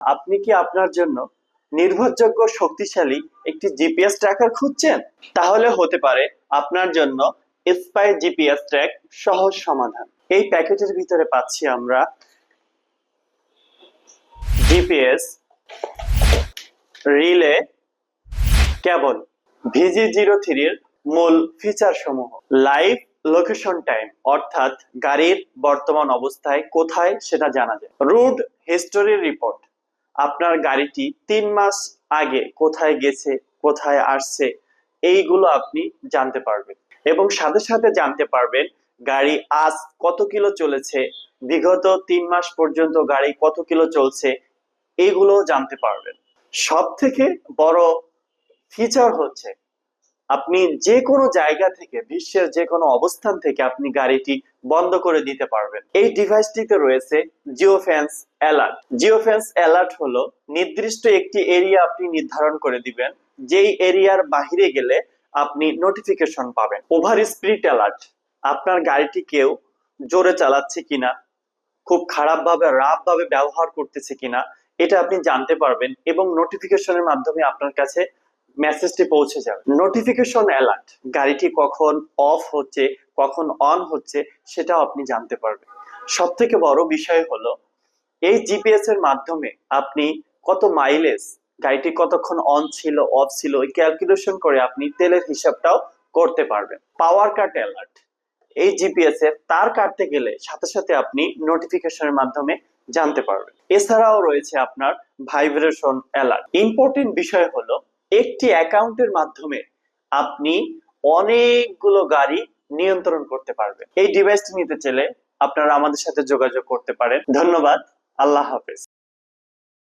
আপনি কি আপনার জন্য নির্ভরযোগ্য শক্তিশালী একটি জিপিএস ট্র্যাকার খুঁজছেন? তাহলে হতে পারে আপনার জন্য স্পাই জিপিএস ট্র্যাক সহজ সমাধান। এই প্যাকেজের ভিতরে পাচ্ছি আমরা জিপিএস, রিলে, কেবল ভিজি জিরো থ্রির মূল ফিচার সমূহ লাইভ লোকেশন টাইম, অর্থাৎ গাড়ির বর্তমান অবস্থায় কোথায় সেটা জানা যায়। Route history report. আপনার গাড়িটি তিন মাস আগে কোথায় গেছে, কোথায় আসছে, এইগুলো আপনি জানতে পারবেন। এবং সাথে সাথে জানতে পারবেন গাড়ি আজ কত কিলো চলেছে, বিগত তিন মাস পর্যন্ত গাড়ি কত কিলো চলছে, এইগুলো জানতে পারবেন। সব থেকে বড় ফিচার হচ্ছে আপনি যে কোনো জায়গা থেকে, বিশ্বের যে কোনো অবস্থান থেকে আপনি গাড়িটি বন্ধ করে দিতে পারবেন। এই ডিভাইসটিতে রয়েছে জিওফেন্স অ্যালার্ট। জিওফেন্স অ্যালার্ট হলো নির্দিষ্ট একটি এরিয়া আপনি নির্ধারণ করে দিবেন, যেই এরিয়ার বাহিরে গেলে আপনি নোটিফিকেশন পাবেন। ওভার স্পিড অ্যালার্ট, আপনার গাড়িটি কেউ জোরে চালাচ্ছে কিনা, খুব খারাপ ভাবে রাফ ভাবে ব্যবহার করতেছে কিনা, এটা আপনি জানতে পারবেন এবং নোটিফিকেশনের মাধ্যমে আপনার কাছে মেসেজটি পৌঁছে যাবে। নোটিফিকেশন অ্যালার্ট গাড়িটি কখন অফ হচ্ছে, কখন অন হচ্ছে, সেটাও আপনি জানতে পারবেন। সব থেকে বড় বিষয় হলো, এই জিপিএস এর মাধ্যমে আপনি কত মাইলেজ গাড়িটি কতক্ষণ অন ছিল অফ ছিল ওই ক্যালকুলেশন করে আপনি তেলের হিসাবটাও করতে পারবেন। পাওয়ার কাট অ্যালার্ট এই জিপিএস এর তার কাটতে গেলে সাথে সাথে আপনি নোটিফিকেশনের মাধ্যমে জানতে পারবেন। এছাড়াও রয়েছে আপনার ভাইব্রেশন অ্যালার্ট ইম্পর্টেন্ট বিষয় হলো একটি অ্যাকাউন্টের মাধ্যমে আপনি অনেকগুলো গাড়ি নিয়ন্ত্রণ করতে পারবেন। এই ডিভাইসটি নিতে চাইলে আপনারা আমাদের সাথে যোগাযোগ করতে পারেন। ধন্যবাদ। আল্লাহ হাফেজ।